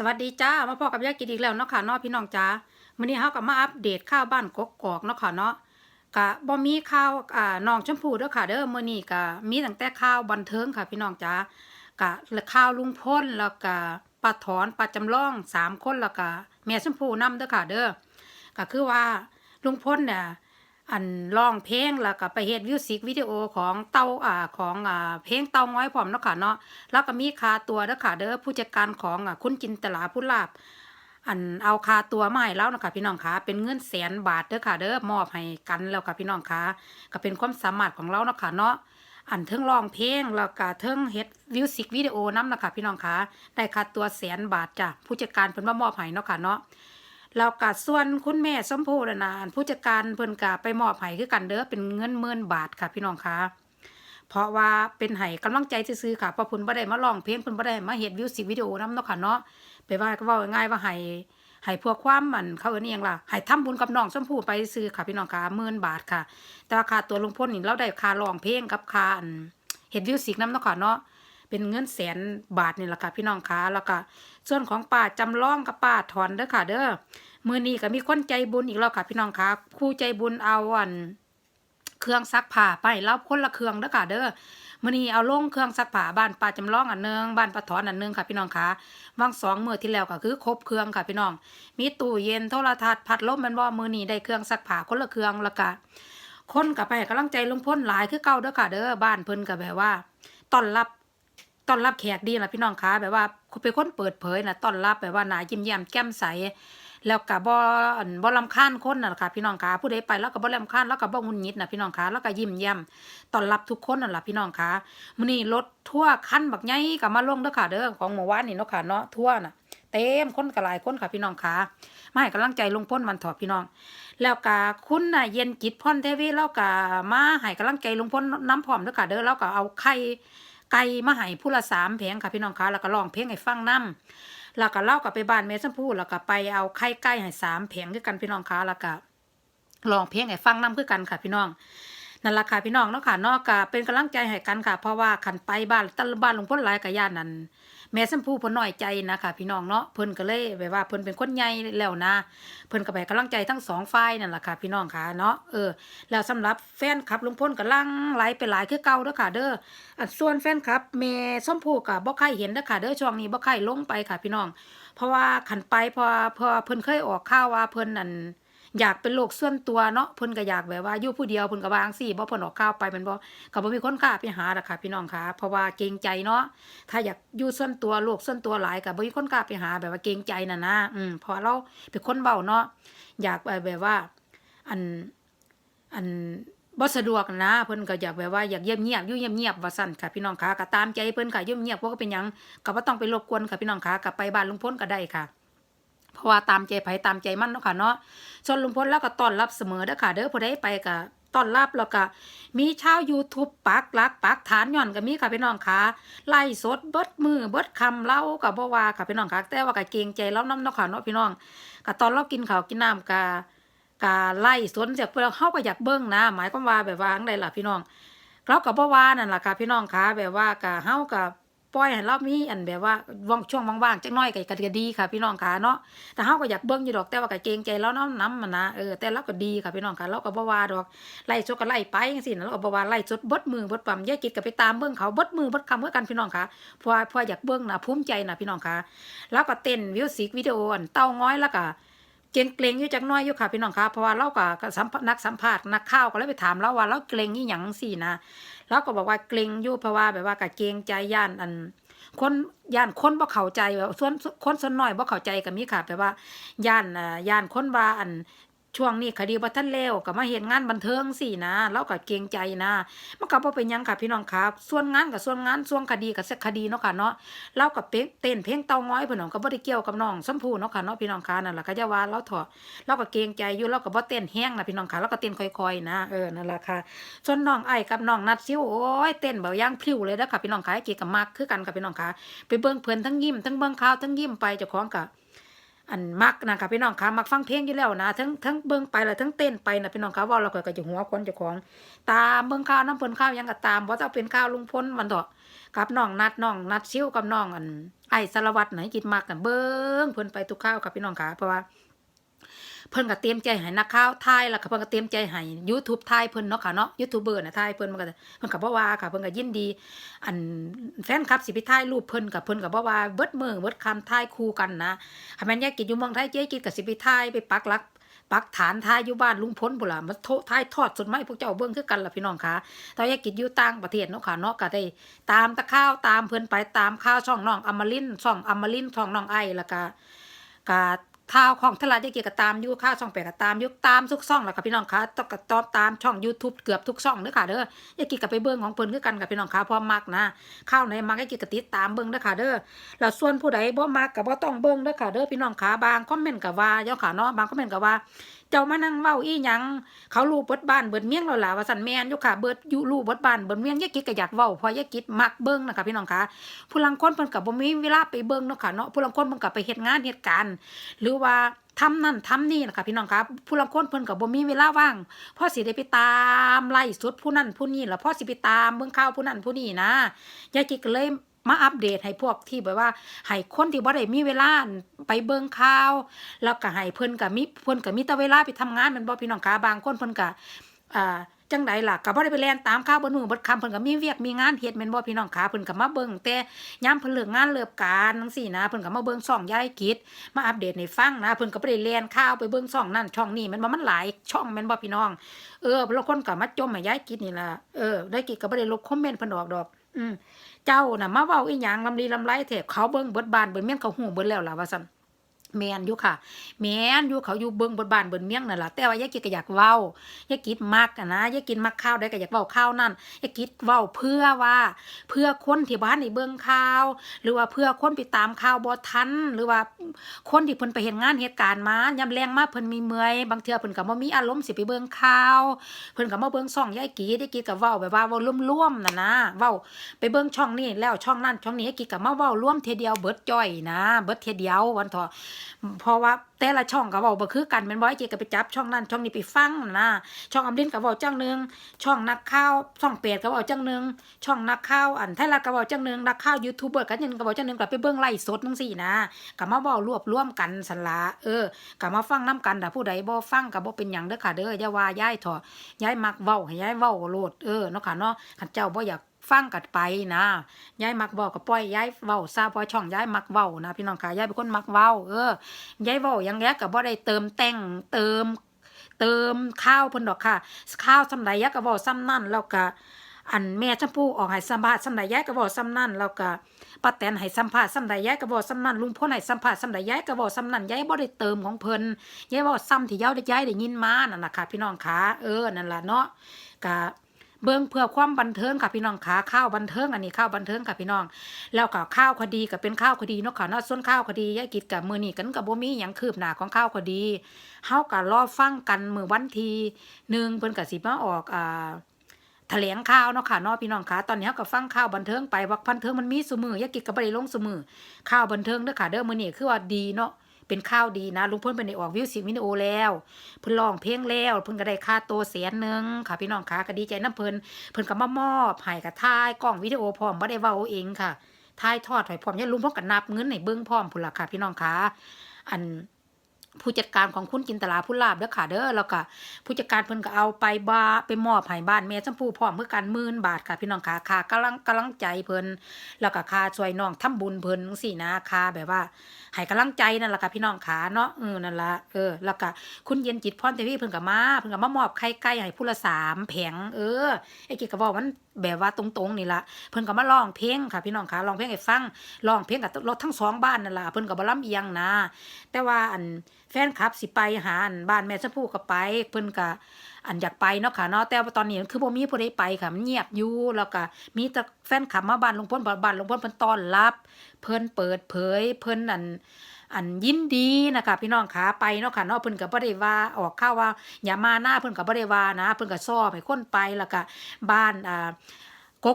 สวัสดีจ้ามาพอกับยากินอีกแล้วเนาะค่ะเนาะพี่น้องจ้ามื้อนี้เฮาก็มาอัปเดตข่าวบ้านกกอกเนาะค่ะเนาะก็บ่มีข่าวอ่าน้องชมพู่เด้อค่ะ เด้อมื้อนี้ก็มีตั้งแต่ข่าวบันเทิงค่ะ พี่น้องจ้าก็ข่าวลุงพลแล้วก็ป้าถอนป้าจำลองสามคนแล้วก็แม่ชมพู่นํเด้อค่ะ เด้อก็คือว่าลุงพลเนี่ย อันร้องเพลงแล้วก็ไปเฮ็ดมิวสิกวิดีโอของเต้าอ่าของอ่าเพลงเต้าง้อยพร้อมเนาะค่ะเนาะแล้วก็มีคาตัวเด้อค่ะเด้อผู้จัดการของอ่าคุณจินตลาผู้ลาบ อันเอาคาตัวมาให้แล้วนะคะพี่น้องคะเป็นเงินแสนบาทเด้อค่ะเด้อมอบให้กันแล้วค่ะพี่น้องคะก็เป็นความสามารถของเราเนาะค่ะเนาะอันเทิงร้องเพลงแล้วก็เทิงเฮ็ดมิวสิกวิดีโอน้ำนะคะพี่น้องคะได้ค่าตัวแสนบาทจ้ะผู้จัดการเพิ่นมามอบให้เนาะค่ะเนาะ แล้วก็ส่วนคุณแม่สมพูน่ะนผู้จัดการเพิ่นก็ไปมอบให้คือกันเด้อเป็นเงินหมื่นบาทค่ะพี่น้องคะเพราะว่าเป็นให้กำลังใจซื่อๆค่ะเพราะเพิ่นบ่ได้มาร้องเพลงเพิ่นบ่ได้มาเฮ็ดมิวสิกวิดีโอนำเนาะค่ะเนาะไปว่าก็เว้าง่ายว่าให้ให้พวกความมันเขาเอิ้นอิหยังล่ะให้ทำบุญกับน้องชมพู่ไปซื้อค่ะพี่น้องคะหมื่นบาทค่ะ แต่ว่าค่าตัวลุงพลนี่เราได้ค่าร้องเพลงกับค่าอันเฮ็ดมิวสิกนำเนาะค่ะเนาะ เป็นเงินแสนบาทนี่แหละค่ะพี่น้องคะแล้วก็ส่วนของป้าจำลองกับป้าถอนเด้อค่ะ เด้อมือนี้ก็มีคนใจบุญอีกแล้วค่ะพี่น้องคะคู่ใจบุญเอาอันเครื่องซักผ้าไปเล่าคนละเครื่องเด้อค่ะเด้อมือนี้เอาลงเครื่องซักผ้าบ้านป้าจำลองอันหนึงบ้านป้าถอนอันหนึงค่ะพี่น้องคะวางสองมือที่แล้วก็คือครบเครื่องค่ะพี่น้อง มีตู้เย็นโทรทัศน์พัดลมแมันบ่มือนี้ได้เครื่องซักผ้าคนละเครื่องแล้วก็คนกับไปให้กำลังใจลงพ้นหลายคือเก่าเด้อค่ะเด้อบ้านเพิ่นก็แบบว่าต้อนรับ ต้อนรับแขกดีล่ะพี่น้องคะแบบว่าเป็นคนเปิดเผยนะต้อนรับแบบว่าหนายิ้มแย้มแก้มใส แล้วก็บ่อั่นบ่ลำคาญคนน่ะค่ะพี่น้องคะผู้ใดไปแล้วก็บ่ลำคาญแล้วก็บ่งุนงิดน่ะพี่น้องคะแล้วก็ยิ้มแย้มต้อนรับทุกคนนั่นล่ะพี่น้องคะมื้อนี้รถทั่วคันบักใหญ่ก็มาลงเด้อค่ะเด้อของเมื่อวานนี่เนาะค่ะเนาะทั่วน่ะเต็มคนก็หลายคนค่ะพี่น้องคะมาให้กำลังใจลุงพ้นวันถอดพี่น้อง แล้วก็คุณน่ะเย็นจิตพรเทวีแล้วก็มาให้กำลังใจลุงพ้นน้ำพร้อมเด้อค่ะเด้อแล้วก็เอาไข่ ไก่มาให้ผู้ละสามแผงค่ะพี่น้องคะแล้วก็ลองเพลงให้ฟังนำแล้วก็เล่ากับไปบ้านแม่ชมพู่แล้วก็ไปเอาไข่ไก่ให้สามแผงด้วยกันพี่น้องคะแล้วก็ลองเพลงให้ฟังนํคือกันค่ะพี่น้องนั่นละค่ะพี่น้องเนาะค่ะนอกก็เป็นกำลังใจให้กันค่ะ เพราะว่าขันไปบ้านตะบ้านหลวงพ่อหลายกับญาตินั้น แม่ชมพูเพิ่นน้อยใจนะคะพี่น้องเนาะเพิ่นก็เลยแบบว่าเพิ่นเป็นคนใหญ่แล้วนะ เพิ่นก็ไปให้กำลังใจทั้งสองฝ่ายนั่นแหละค่ะพี่น้องค่ะเนาะเออแล้วสำหรับแฟนคลับลุงพลก็ลังไหลไปหลายคือเก่าเด้อค่ะเด้ออันส่วนแฟนคลับแม่ส้มผู้ก็บ่ใครเห็นเด้อค่ะเด้อช่วงนี้บ่ใครลงไปค่ะพี่น้อง เพราะว่าขันไปเพอพอเพิ่นเคยออกข่าวว่าเพิ่นนั่น อยากเป็นโรคส่วนตัวเนาะเพิ่นก็อยากแบบว่าอยู่ผู้เดียวเพิ่นก็วางซี่บ่เพิ่นออกข่าวไปมันบ่ก็บ่มีคนกล้าไปหาดอกค่ะพี่น้องค่ะ เพราะว่าเกรงใจเนาะถ้าอยากอยู่ส่วนตัวโรคส่วนตัวหลายก็บ่มีคนกล้าไปหาแบบว่าเกรงใจน่ะนะอืมเพราะเราเป็นคนเว้าเนาะอยากแบบว่า อันอันบ่สะดวกนะเพิ่นก็อยากแบบว่าอยากเงียบๆอยู่เงียบๆว่าซั่นค่ะพี่น้องค่ะก็ตามใจเพิ่นค่ะอมเงียบๆบ่ก็เป็นหยังก็บ่ต้องไปรบกวนค่ะพี่น้องค่ะกลับไปบ้านลุงพลก็ได้ค่ะ เพราะว่าตามใจไผตามใจมันเนาะค่ะเนาะส่วนลุงพลแล้วก็ต้อนรับเสมอเด้อค่ะ เด้อผู้ใดไปก็ต้อนรับแล้วก็มีชาว YouTube ปักลักปักฐานย่อนก็มีค่ะพี่น้องค่ะไล่สดเบิดมือเบิดคำเล่าก็บ่ว่าค่ะพี่น้องค่ะแต่ว่าก็เกรงใจเราน้ำเนาะค่ะเนาะพี่น้องก็ตอนเรากินข้าวกินน้ำก็ก็ไล่สนเสียเพื่อเฮาก็อยากเบิ่งนะ หมายความว่าแบบว่าจั่งใดล่ะพี่น้องเราก็บ่ว่านั่นล่ะค่ะพี่น้องค่ะแบบว่าก็เฮาก็ ปล่อยให้เรามีอันแบบว่าว่างช่วงว่างๆจักหน่อยก็ก็ดีค่ะ พี่น้องค่ะเนาะแต่เฮาก็อยากเบิ่งอยู่ดอกแต่ว่าก็เกรงใจเรานำนำมันนะเออแต่เราก็ดีค่ะพี่น้องค่ะเราก็บ่ว่าดอกไล่สดก็ไล่ไปจังซี่นะเราก็บ่ว่าไล่สดเบิดมือเบิดปั๊มยายกิจก็ไปตามเบิ่งเขาเบิดมือเบิดคำคือกันพี่น้องค่ะเพราะเพราะอยากเบิ่งนะภูมิใจนะพี่น้องค่ะแล้วก็เต้นมิวสิกวิดีโออันเต้าง้อยแล้วก็เกรงเกรงอยู่จักน้อยอยู่ค่ะพี่น้องค่ะเพราะว่าเราก็สัมนักสัมภาษณ์นักข่าวก็เลยไปถามเราว่าเราเกรงอีหยังสินะ เราก็บอกว่าเกรงอยู่เพราะว่าแบบว่ากะเกรงใจย่านอันคนย่านคนบ่เข้าใจแบบส่วนคนส่วนน้อยบ่เข้าใจก็มีค่ะแปลว่าย่านอ่าย่านคนว่าอัน ช่วงนี้คดีบ่ทันแล้วก็มาเฮ็ดงานบันเทิงสินะเราก็เกรงใจนะมันก็บ่เป็นหยังค่ะพี่น้องครับส่วนงานก็ส่วนงานส่วนคดีก็คดีเนาะค่ะเนาะเรากับเป๊กเต้นเพลงเตาง้อยเพิ่น้องก็บ่ได้เกี่ยวกับน้องชมพูเนาะค่ะเนาะพี่น้องค่ะนั่นล่ะก็จะว่าเราเถาะเราก็เกรงใจอยู่เราก็บ่เต้นแห้งนะพี่น้องค่ะเราก็เต้นค่อยๆนะเออนั่นล่ะค่ะส่วนน้องไอ้กับน้องนัดซิวโอ้ยเต้นแบบย่างพลิ้วเลยเด้อค่ะพี่น้องค่ะเกี่กับมักคือกันค่ะพี่น้องค่ะไปเบิ่งเพิ่นทั้งยิ้มทั้งเบิ่งข่าวทั้งยิ้มไปเจ้าของก็ อันมักนะคะพี่น้องคะมักฟังเพลงอยู่แล้วนะทั้งทั้งเบิ่งไปแล้วทั้งเต้นไปนะพี่น้องคะว่าเราก็ก็จะหัวคนเจ้าของ ตามเบิ่งข้าวน้ำเพิ่นข้าวยังก็ตามบ่ต้องเป็นข้าวลุงพ้นมันเถอะกับน้องนัดน้องนัดซิ่วกับน้องอันไอ้สารวัตรไหนกินมากกันเบิ้งเพิ่นไปทุกข้าวกับพี่น้องคะเพราะว่า เพิ่นก็เตรียมใจให้นักข่าวถ่ายแล้วก็เพิ่นก็เตรียมใจให้ YouTube ถ่ายเพิ่นเนาะค่ะเนาะยูทูบเบอร์น่ะถ่ายเพิ่นมันก็เพิ่นก็บ่ว่าค่ะเพิ่นก็ยินดี อันแฟนคลับสิไปถ่ายรูปเพิ่นกับเพิ่นก็บ่ว่าเบิดมือเบิดคำถ่ายคู่กันนะถ้าแม่นยายกินอยู่เมืองไทยเจ๊กินก็สิไปถ่ายไปปักหลักปักฐานถ่ายอยู่บ้านลุงพ้นพุ่นล่ะมาโทถ่ายทอดสดมาให้พวกเจ้าเบิ่งคือกันล่ะพี่น้องค่ะตอนยายกินอยู่ต่างประเทศเนาะค่ะเนาะก็ได้ ตามตะข่าวตามเพิ่นไปตามข่าวช่องน้องอมรินช่องอมรินช่องน้องไอแล้วก็กา ข่าวของทลาดยยเกียรติก็ตามยุคข่าวช่องแปดก็ตามยุคตามทุกช่องแล้วค่ะพี่น้องคะต้องก็ตอบตามช่อง YouTube เกือบทุกช่องเด้อค่ะเด้อยายเกียรติก็ไปเบิ้งของเพิ่นคือกันกับพี่น้องคะพราะมักนะข่าวไหนมักยายเกียรติก็ติดตามเบิ้งเด้อค่ะเด้อแล้วส่วนผู้ใดบ่มักก็บ่ต้องเบิ้งเด้อค่ะเด้อพี่น้องคะบางคอมเมนต์ก็ว่าเจ้าค่ะเนาะบางคอมเมนต์ก็ว่า เจ้ามานั่งเว้าอีหยัง เขารู้เบิดบ้านเบิดเมียงแล้วล่ะว่าซั่นแมนอยู่ค่ะ เบิดอยู่รู้เบิดบ้านเบิดเมียงยายกิจก็อยากเว้าเพราะยายกิจมักเบิ่งนะคะพี่น้องคะผู้ลังคนเพิ่นก็บ่มีเวลาไปเบิ่งเนาะค่ะเนาะผู้ลังคนเพิ่นก็ไปเฮ็ดงานเฮ็ดการหรือว่าทำนั่นทำนี่นะคะพี่น้องครับผู้ลังคนเพิ่นก็บ่มีเวลาว่างพ่อสิได้ไปตามไล่สุดผู้นั้นผู้นี้แล้วพ่อสิไปตามเบิ่งข่าวผู้นั้นผู้นี้นะยายกิจก็เลย มาอัปเดตให้พวกที่แบบว่าให้คนที่บ่ได้มีเวลาไปเบิ่งข่าว แล้วก็ให้เพิ่นก็มีเพิ่นก็มีแต่เวลาไปทำงานมันบ่พี่น้องคะบางคนเพิ่นก็อ่าจังใดล่ะก็บ่ได้ไปแล่นตามข่าวบ่นู่นบ่คำเพิ่นก็มีเวียกมีงานเฮ็ดแม่นบ่พี่น้องคะเพิ่นก็มาเบิ่งแต่ยามเพิ่นเลิกงานเลิกการจังซี่นะเพิ่นก็มาเบิ่งช่องยายกิจมาอัปเดตให้ฟังนะเพิ่นก็บ่ได้แล่นข่าวไปเบิ่งช่องนั่นช่องนี้แม่นบ่มันหลายช่องแม่นบ่พี่น้องเออแล้วคนก็มาจมให้ยายกิจนี่ล่ะเออยายกิจก็บ่ได้ลบคอมเมนต์เพิ่นออกดอก อืมเจ้าน่ะมาเว้าอีหยังลำลีลำไรเถบเขาเบิ่งเบิดบานเบิดเมียงเขาหูเบิดแล้วล่ะว่าซั่น แมนอยู่ค่ะ แมนอยู่เขาอยู่เบิ่งบิดบ้านเบิดเมียงนั่นแหละแต่ว่ายายกิจก็อยากเว้ายายกิจมักอะนะยายกินมักข้าวได้ก็อยากเว้าข้าวนั่นยายกิจเว้าเพื่อว่า เพื่อคนที่บ้านในเบิ่งข่าว หรือว่าเพื่อคนไปตามข่าวบ่ทันหรือว่าคนที่เพิ่นไปเฮ็ดงานเหตุการณ์มายามแรงมากเพิ่นมีเมื่อยบางเทื่อเพิ่นก็บ่มีอารมณ์สิไปเบิ่งข่าวเพิ่นก็มาเบิ่งช่องยายกียายกีก็เว้าแบบว่าเว้าร่วมๆน่ะนะเว้าไปเบิ่งช่องนี้แล้วช่องนั้นช่องนี้ยายกีก็มาเว้าร่วมเทเดียวเบิดจ้อยนะ เบิดเทเดียววันเถอเพราะว่าแต่ละช่องก็เว้าบ่คือกันแม่นบ่ยายกีก็ไปจับช่องนั้นช่องนี้ไปฟังนะช่องอำดินก็เว้าจังหนึงช่องนักข่าวช่องเป็ดก็เว้าจังหนึงช่องนักข่าวอันไทยรัฐก็เว้าจังหนึงนักข่าวยูทูบเบอร์กันยันก็เว้าจังหนึงก็ไปเบิ่งไลฟ์สดจังซี่นะก็มาเว้ารวบรวมกันสันละเออก็มาฟังนํกันถ้าผู้ใดบ่ฟังก็บ่เป็นหยังเด้อค่ะเด้ออย่าว่ายายถอะยายมักเว้าให้ยายเว้าโลดเออเนาะค่ะเนาะคันเจ้าบ่อยาก ฟังกัดไปนะยายมักเว้าก็ปล่อยยายเว้าซะเพราะช่องยายมักเว้านะพี่น้องค่ะยายเป็นคนมักเว้าเออยายเว้ายังแยก็บ่ได้เติมแต่งเติม เติมข้าวเพิ่นดอกค่ะ ข้าวซำใดยายก็เว้าซ้ำนั่นแล้วก็อันแม่ชมพู่ออกให้สัมภาษณ์ซ้ำใดยายก็เว้าซ้ำนั่นแล้วก็ป้าแตนให้สัมภาษณ์ซ้ำใดยายก็เว้าซ้ำนั่นลุงพลให้สัมภาษณ์ซ้ำใดยายก็เว้าซ้ำนั่นยายบ่ได้เติมของเพิ่นยายเว่าซ้ำที่ยายได้ย้ายได้ยินมานั่นนะคะพี่น้องขาเออนั่นล่ะเนาะกะ เบิ่งเพื่อความบันเทิงค่ะพี่น้องขาข้าวบันเทิงอันนี้ข้าวบันเทิงค่ะพี่น้อง แล้วก็ข้าวคดีก็เป็นข้าวคดีเนาะค่ะเนาะส่วนข้าวคดียายกิจกับมือนี้กันกับบ่มีหยังคืบหน้าของข้าวคดีเฮาก็รอฟังกันมือวันทีหนึ่งเพิ่นก็สิมาออกอ่าแถลงข่าวเนาะค่ะเนาะพี่น้องคะตอนนี้เราก็ฟังข่าวบันเทิงไปว่าบันเทิงมันมีซุมือยากิจก็บ่ได้ลงซุมือข่าวบันเทิงเด้อค่ะเด้อมื้อนี้คือว่าดีเนาะ เป็นข้าวดีนะลุงพลเพิ่นได้ออกวิวสิวิดีโอแล้วเพิ่นลองเพลงแล้วเพิ่นก็ได้ค่าตัวแสนหนึ่งค่ะพี่น้องคะก็ดีใจน้ำเพิ่นเพิ่นก็มามอบให้กับทายกล้องวิดีโอพร้อมบ่ได้เว้าเองค่ะทายทอดหอยพร้อมยายลุงพลก็นับเงินให้เบิ่งพร้อมพุ่นล่ะค่ะพี่น้องคะอัน ผู้จัดการของคุณจินตลาผู้ลาบเด้อค่ะเด้อแล้วก็ผู้จัดการเพิ่นก็เอาไปบาไปมอบให้บ้านแม่ชมพู่พร้อมเพื่อกันหมื่นบาทค่ะพี่น้องค่ะค่ากำลังกำลังใจเพิ่นแล้วก็ค่าช่วยน้องทำบุญเพิ่นจังซี่นะค่าแบบว่าให้กำลังใจนั่นแหละค่ะพี่น้องค่ะเนาะเออนั่นละเออแล้วก็คุณเย็นจิตพรเทวีเพิ่นก็มาเพิ่นก็มามอบไข่ไก่ให้ผู้ละสามแผงเออไอ้กิจก็บอกมันแบบว่าตรงๆนี่ละเพิ่นก็มาร้องเพลงค่ะพี่น้องค่ะร้องเพลงให้ฟังร้องเพลงกับรถทั้งสองบ้านนั่นละเพิ่นก็บ่ลำเอียงนะ แต่ว่าอันแฟนคลับสิไปหาอันบ้านแม่ชมพู่ก็ไป เพิ่นก็อันอยากไปเนาะค่ะเนาะแต่ว่าตอนนี้คือบ่มีผู้ใดไปค่ะมันเงียบอยู่แล้วก็มีแต่แฟนคลับมาบ้านลุงพลบ้านลุงพลเพิ่นต้อนรับ เพิ่นเปิดเผย เพิ่นอันอันยินดีนะคะพี่น้องขาไปเนาะค่ะเนาะเพิ่นก็บ่ได้ว่าออกข่าวว่า อย่ามาหน้าเพิ่นก็บ่ได้ว่านะ เพิ่นก็ซ้อให้คนไปแล้วก็บ้านอ่า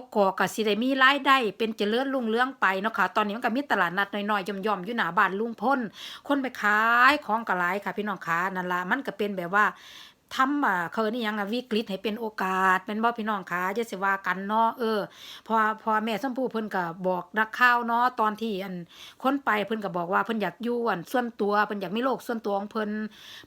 กกอกก็สิได้มีรายได้เป็นเจริญรุ่งเรืองไปเนาะค่ะ ตอนนี้มันก็มีตลาดนัดน้อยๆย่อมๆอยู่หน้าบ้านลุงพลคนไปขายของก็หลายค่ะ พี่น้องขานั่นละมันก็เป็นแบบว่า ทำอ่าเขานี่ยังอะวิกฤตให้เป็นโอกาสเป็นบ่พี่น้องคะอย่าสิว่ากันเนาะเออพอพอแม่ชมพู่เพิ่นก็บอกนักข่าวเนาะตอนที่อันคนไปเพิ่นก็บอกว่าเพิ่นอยากอยู่อันส่วนตัวเพิ่นอยากมีโลกส่วนตัวของเพิ่น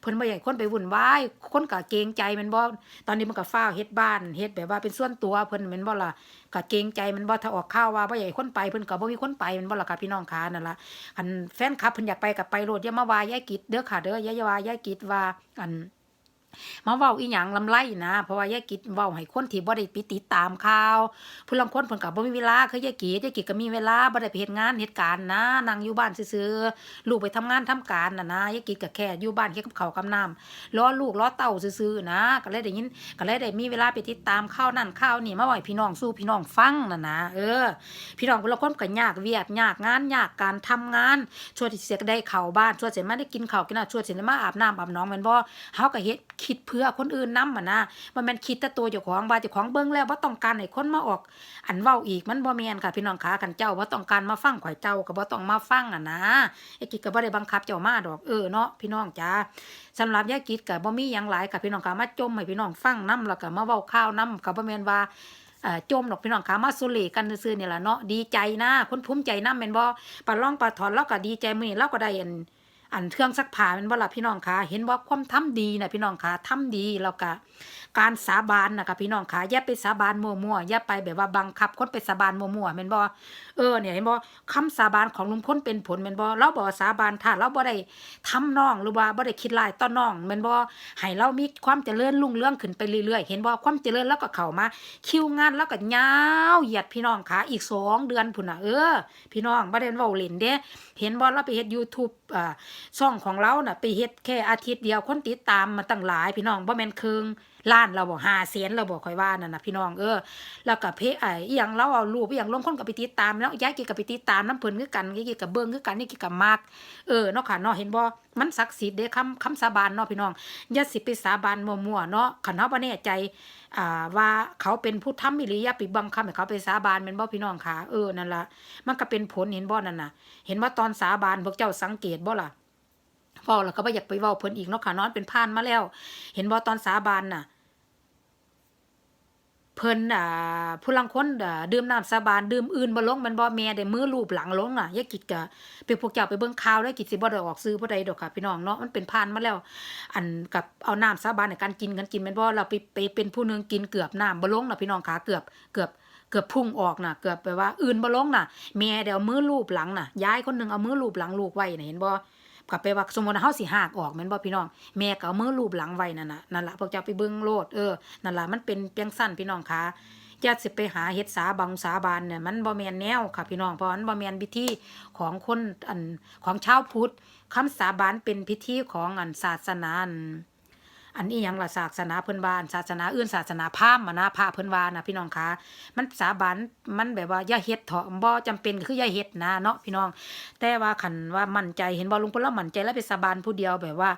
เพิ่นบ่อยากให้คนไปวุ่นวายคนก็เกรงใจแม่นบ่ตอนนี้มันก็ฟ้าวเฮ็ดบ้านเฮ็ดแบบว่าเป็นส่วนตัวเพิ่นแม่นบ่ล่ะก็เกรงใจแมันบ่ถ้าออกข่าวว่าบ่อยากให้คนไปเพิ่นก็บ่มีคนไปแม่นบ่ล่ะค่ะพี่น้องคะนั่นล่ะอันแฟนคลับเพิ่นอยากไปก็ไปโลดอย่ามาว่ายายกิจเด้อค่ะเด้อย่าว่ายายกิจว่าอัน มาเว้าอีหยังลำไรนะ เพราะว่ายายกิจเว้าให้คนที่บ่ได้ไปติดตามข่าวผู้ลางคนเพิ่นก็บ่มีเวลาคือยายกิจยายกิจก็มีเวลาบ่ได้ไปเฮ็ดงานเฮ็ดการนะนั่งอยู่บ้านซื่อๆลูกไปทำงานทำการน่ะนะยายกิจก็แค่อยู่บ้านเฮ็ดกับข้าวกับน้ำรอลูกรอเต้าซื่อๆนะก็เลยได้ยินก็เลยได้มีเวลาไปติดตามข่าวนั่นข่าวนี่มาเว้าให้พี่น้องสู้พี่น้องฟังน่ะนะเออ พี่น้องผู้ลางคนก็ยากเวียกยากงานยากการทำงานช่วยที่สิได้เข้าบ้านช่วยสิมาได้กินข้าวกินน้ำช่วยสิได้มาอาบน้ำอาบน้องแม่นบ่เฮาก็เฮ็ดคิดเพื่อคนอื่นนำอะนะบ่แม่นคิดแต่ตัวเจ้าของว่าเจ้าของเบิ่งแล้วบ่ต้องการให้คนมาออก อันเว้าอีกมันบ่แม่นค่ะพี่น้องขากันเจ้าบ่ต้องการมาฟังข่อยเจ้าก็บ่ต้องมาฟังอะนะไอ้กิจก็บ่ได้บังคับเจ้ามาดอกเออเนาะพี่น้องจ้าสำหรับยายกิจก็บ่มีหยังหลายค่ะพี่น้องขามาจมให้พี่น้องฟังนํแล้วก็มาเว้าข่าวนํก็บ่แม่นว่าจมดอกพี่น้องขามาสุเลกันซื่อๆนี่ล่ะเนาะดีใจนะคนภูมิใจนำแม่นบ่ปลาล่องปลาถอนเราก็ดีใจมื้อนี้เราก็ได้อัน อันเครื่องซักผ้าแม่นบ่ล่ะพี่น้องขาเห็นว่าความทำดีนะพี่น้องขาทำดีแล้วก็การสาบานนะคะพี่น้องขาอย่าไปสาบานมั่วๆอย่าไปแบบว่าบังคับคนไปสาบานมั่วๆแม่นบ่เออเนี่ยเห็นบ่คำสาบานของลุงพลเป็นผลแม่นบ่เราบ่สาบานถ้าเราบ่ได้ทำน้องหรือว่าบ่ได้คิดร้ายต่อน้องแม่นบ่ให้เรามีความเจริญรุ่งเรืองขึ้นไปเรื่อยๆ เห็นบ่ความเจริญแล้วก็เข้ามาคิวงานแล้วก็ยาวเหยียดพี่น้องขาอีกสองเดือนพุ่นน่ะเออ พี่น้องบ่ได้เว้าเล่นเด้เห็นบ่เราไปเฮ็ด YouTube อ่าช่องของเราน่ะ ไปเฮ็ดแค่อาทิตย์เดียวคนติดตามมาตั้งหลายพี่น้องบ่แม่นครึ่งล้านเราบ่5แสนเราบ่ค่อยว่านั่นนะพี่น้องเออแล้วก็เพจไอ้อีหยังเราเอารูปอีหยังลงคนก็ไปติดตามแล้วย้ายกิก็ไปติดตามนํเพิ่นคือกันยายกิก็เบิ่งคือกันนี่กิก็มักเออเนาะค่ะเนาะเห็นบ่มันศักดิ์สิทธิ์เด้คำคำสาบานเนาะพี่น้องอย่าสิไปสาบานมั่วๆเนาะคันเฮาบ่แน่ใจอ่าว่าเขาเป็นผู้ทำอิริยาปิบังคับให้เขาไปสาบานแม่นบ่พี่น้องค่ะเออนั่นละมันก็เป็นผลเห็นบ่นั่นน่ะ เห็นว่าตอนสาบานพวกเจ้าสังเกตบ่ล่ะ เว้าแล้วก็บ่อยากไปเว้าเพิ่นอีกเนาะค่ะนอนเป็นผ่านมาแล้ว เห็นบ่ตอนสาบานน่ะเพิ่นอ่าผู้ลังคนอ่าดื่มน้ำสาบานดื่มอื่นบ่ลงมันบ่แม่ได้มือลูบหลังลงอะย่ากิดก็ไปพวกเจ้าไปเบิ่งข่าวแล้วกิดสิบ่ได้ออกซื้อผู้ใดดอกค่ะพี่น้องเนาะมันเป็นผ่านมาแล้ว อันกับเอาน้ำสาบานในการกินกันกินแม่นบ่เราไปไปเป็นผู้นึงกินเกือบน้ำบ่ลงน่ะพี่น้องขาเกือบเกือบเกือบพุ่งออกน่ะเกือบไปว่า อื่นบ่ลงน่ะแม่ได้เอามือลูบหลังน่ะยายคนหนึงเอามือลูบหลังลูกไว้น่ะเห็นบ่ ก็ไปว่าสมมุติว่าเฮาสิหากออกแม่นบ่พี่น้อง แม่ก็เอามือลูบหลังไว้นั่นน่ะนั่นล่ะพวกเจ้าไปเบิ่งโลดเออนั่นล่ะมันเป็นเพียงสั้นพี่น้องคะอย่าสิไปหาเฮ็ดสาบังสาบานเนี่ยมันบ่แม่นแนวค่ะพี่น้องเพราะมันบ่แม่นพิธีของคนอันของชาวพุทธคำสาบานเป็นพิธีของอันศาสนาอัน อันนี้ยังละศาสนาเพิ่นว่าน ศาสนาอื่นศาสนาพราหมณ์อะนะพระเพิ่นว่านะพี่น้องคะมันสาบานมันแบบว่าย่าเฮ็ดเถาะบ่จำเป็นก็คือย่าเฮ็ดนะเนาะพี่น้อง แต่ว่าขันว่ามั่นใจเห็นบ่ลุงพลแล้วมั่นใจแล้วไปสาบานผู้เดียวแบบว่า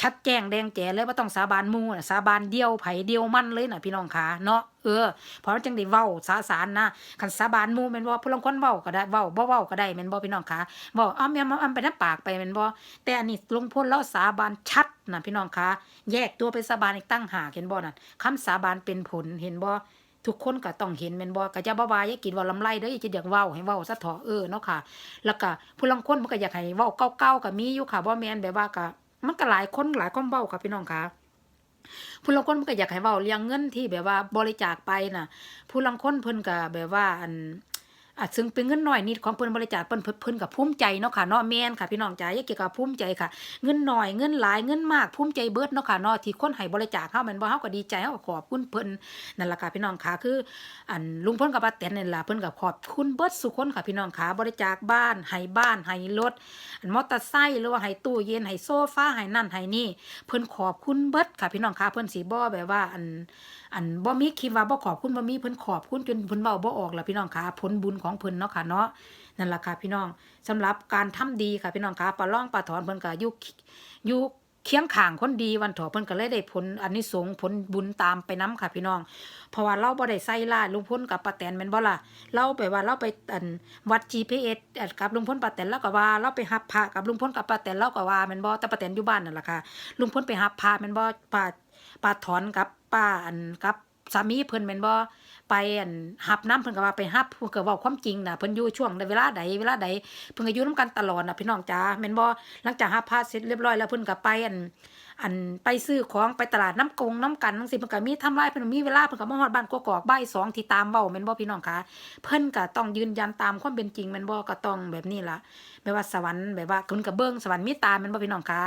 ชัดแจ้งแดงแจ๋เลยว่าต้องสาบานมูน่ะสาบานเดียวไผเดียวมันเลยน่ะพี่น้องคะเนาะเออเพราะจังได้เว้าสาสารนะคันสาบานมูแม่นบ่ผู้ลางคนเว้าก็ได้เว้าบ่เว้าก็ได้แม่นบ่พี่น้องคะเว้าอ้อมแม่นอำไปน้ำปากไปแม่นบ่แต่อันนี้ลงพลแล้วสาบานชัดนะพี่น้องคะแยกตัวไปสาบานอีกตั้งหากเห็นบ่นั่นคำสาบานเป็นผลเห็นบ่ทุกคนก็ต้องเห็นแม่นบ่ก็จะบ่ว่าอย่ากินว่าลำไรเด้ออย่าจะอยากเว้าให้เว้าซะเถาะเออเนาะค่ะ แล้วก็ผู้ลางคนมันก็อยากให้เว้าเก่าๆก็มีอยู่ค่ะบ่แม่นแบบว่าก็ มันก็หลายคนหลายความเบ้าค่ะพี่น้องค่ะผู้ลังคนมันก็อยากให้เว้าเรียงเงินที่แบบว่าบริจาคไปน่ะ ผู้ลังคนเพิ่นก็แบบว่าอัน อาจซึ่งเป็นเงินน้อยนิดของเพิ่นบริจาคเพิ่นเพิ่นเพิ่นก็ภูมิใจเนาะค่ะเนาะแม่นค่ะพี่น้องจ๋าย่าเกี่ยวกับภูมิใจค่ะ เงินน้อยเงินหลายเงินมากภูมิใจเบิดเนาะค่ะเนาะที่คนให้บริจาคเฮาแม่นบ่เฮาก็ดีใจเฮาก็ขอบคุณเพิ่นนั่นล่ะค่ะพี่น้องค่ะคืออันลุงพลกับป้าแตนนี่ล่ะเพิ่นก็ขอบคุณเบิดสุคนค่ะพี่น้องค่ะบริจาคบ้านให้บ้านให้รถอันมอเตอร์ไซค์หรือว่าให้ตู้เย็นให้โซฟาให้นั่นให้นี่ เพิ่นขอบคุณเบิดค่ะพี่น้องค่ะเพิ่นสิบ่แบบว่าอันอันบ่มีคิดว่าบ่ขอบคุณบ่มีเพิ่นขอบคุณจนเพิ่นเว้าบ่ออกล่ะพี่น้องค่ะผลบุญของเพิ่นเนาะค่ะเนาะนั่นล่ะค่ะพี่น้องสำหรับการทำดีค่ะพี่น้องค่ะปลาล่องปลาถอนเพิ่นก็อยู่อยู่เคียงข้างคนดีวันถอเพิ่นก็เลยได้ผลอันนี้สงผลบุญตามไปนํค่ะพี่น้อง เพราะว่าเราบ่ได้ใส่ล่าลุงพลกับป้าแตนแม่นบ่ล่ะเราไปว่าเราไปอันวัด GPS อันกับลุงพลป้าแตนแล้วก็ว่าเราไปหับพระกับลุงพลกับป้าแตนเราก็ว่าแม่นบ่แต่ป้าแตนอยู่บ้านนั่นล่ะค่ะลุงพลไปหับพระแม่นบ่ป้าป้าถอนกับป้าอันกับสามีเพิ่นแม่นบ่ ไปอันหับน้ำเพิ่นก็ว่าไปหับเพิ่นก็เว้าความจริงน่ะเพิ่นอยู่ช่วงใดเวลาใดเวลาใดเพิ่นก็อยู่นํกันตลอดน่ะพี่น้องจ๋าแม่นบ่หลังจากหับพาเสร็จเรียบร้อยแล้วเพิ่นก็ไปอันอันไปซื้อของไปตลาดน้ำกงน้ำกันจังซี่เพิ่นก็มีทำลายเพิ่นมีเวลาเพิ่นก็มาฮอดบ้านกอกๆบ่ายสองที่ตามเว้าแม่นบ่พี่น้องคะเพิ่นก็ต้องยืนยันตามความเป็นจริงแม่นบ่ก็ต้องแบบนี้ล่ะแบบว่าสวรรค์แบบว่าเพิ่นก็เบิ่งสวรรค์มีตาแม่นบ่พี่น้องคะ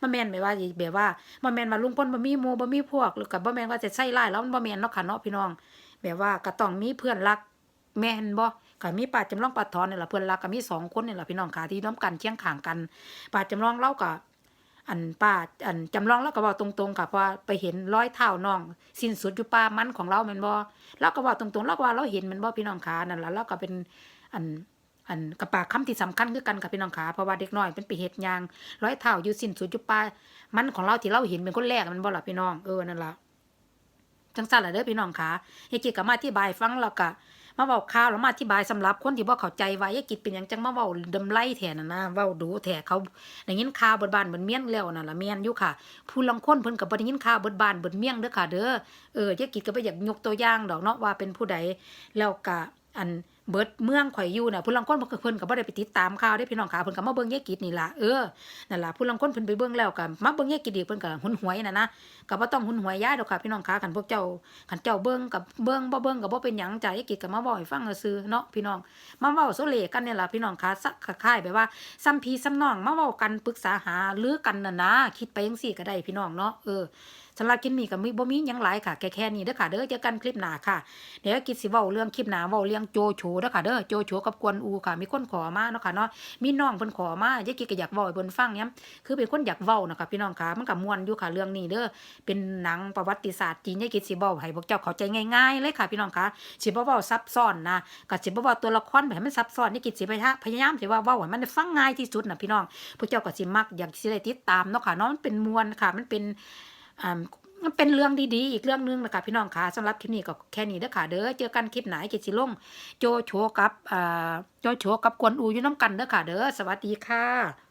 บ่แม่นแบบว่าแบบว่าบ่แม่นว่าลุงพลบ่มีหมู่บ่มีพวกหรือก็บ่แม่นว่าจะใส่ร้ายแล้วมันบ่แม่นเนาะค่ะเนาะพี่น้อง แบบว่าก็ต้องมีเพื่อนรักแม่นบ่ก็มีป้าจำลองป้าถอนนี่ล่ะเพื่อนรักก็มีสองคนนี่ล่ะพี่น้องค่ะที่น้ำกันเคียงข้างกันป้าจำลองเล่าก็อันป้าอันจำลองแล้วก็เว้าตรงๆค่ะเพราะว่าไปเห็นร้อยเท้าน้อง สิ้นสุดอยู่ป่ามันของเราแม่นบ่เราก็เว้าตรงๆเราก็ว่าเราเห็นแม่นบ่พี่น้องค่ะนั่นล่ะเราก็เป็นอันอันกระปากคำที่สำคัญคือกันค่ะพี่น้องค่ะเพราะว่าเด็กน้อยเป็นไปเฮ็ดยางร้อยเท้าอยู่สิ้นสุดอยู่ป่ามันของเราที่เราเห็นเป็นคนแรกมันบ่ล่ะพี่น้องเออนั่นล่ะ จังซั่นล่ะเด้อพี่น้องค่ะยายกิจก็มาอธิบายฟังแล้วก็มาเว้าข่าวแล้วมาอธิบายสำหรับคนที่บ่เข้าใจว่ายายกิจเป็นหยังจังมาเว้าดำไล่แท้น่ะนะเว้าดูแท้เขาได้ยินข่าวเบิดบ้านเบิดเมียงแล้วนั่นล่ะแม่นอยู่ค่ะ ผู้ลางคนเพิ่นก็บ่ได้ยินข่าวเบิดบ้านเบิดเมียงเด้อค่ะ เด้อเออยายกิจก็บ่อยากยกตัวอย่างดอกเนาะว่าเป็นผู้ใดแล้วก็อัน เบิดเมืองข่อยอยู่น่ะผู้ลางคนเพิ่นก็เพิ่นก็บ่ได้ไปติดตามข่าวเด้พี่น้องค่ะเพิ่นก็มาเบิ่งยายกิจนี่ล่ะเออนั่นล่ะผู้ลางคนเพิ่นไปเบิ่งแล้วก็มาเบิ่งยายกิจอีกเพิ่นก็หุนหวยน่ะนะก็บ่ต้องหุนหวยยายดอกค่ะพี่น้องค่ะคันพวกเจ้าขันเจ้าเบิ่งกับเบิ่งบ่เบิ่งกับบ่เป็นหยังจ้ะยายกิจก็มาเว้าให้ฟังซื่อเนาะพี่น้องมาเว้าโซเลกันเนี่ยล่ะพี่น้องค่ะสักคล้ายแบบว่าซ้ำพี่ซ้ำน้องมาเว้ากันปรึกษาหารือกันน่ะนะคิดไปจังซี่ก็ได้พี่น้องเนาะเออ สำหรับคลิปนี้ก็มีบ่มียังหลายค่ะแค่แค่นี้เด้อค่ะเด้อเจอกันคลิปหน้าค่ะเดี๋ยวกิจสิเว้าเรื่องคลิปหน้าเว้าเรื่องโจโฉเด้อค่ะเด้อโจโฉกับกวนอูค่ะ มีคนขอมาเนาะค่ะเนาะมีน้องเพิ่นขอมายายกิจก็อยากเว้าให้เพิ่นฟังเนี่ยคือเป็นคนอยากเว้านะคะพี่น้องค่ะมันก็ม่วนอยู่ค่ะเรื่องนี้เด้อเป็นหนังประวัติศาสตร์จีนยายกิดสิเว้าให้พวกเจ้าเข้าใจง่ายๆเลยค่ะพี่น้องค่ะสิบ่เว้าซับซ้อนนะก็สิบ่เว้าตัวละครแบบให้มันซับซ้อนยายกิดสิพยายามพยายามสิว่าเว้าให้มันฟังง่ายที่สุดนะพี่น้องพวกเจ้าก็สิมักอยากสิได้ติดตามเนาะค่ะเนาะมันเป็นมวลค่ะมันเป็น อ่ามันเป็นเรื่องดีๆ อีกเรื่องหนึงนะคะพี่น้องค่ะสำหรับคลิปนี้ก็แค่นี้เด้อค่ะ เด้อเจอกันคลิปไหนกิดสิลงโจโฉกับอ่าโจโฉกับกวนอูอยู่น้ำกันเด้อค่ะ เด้อสวัสดีค่ะ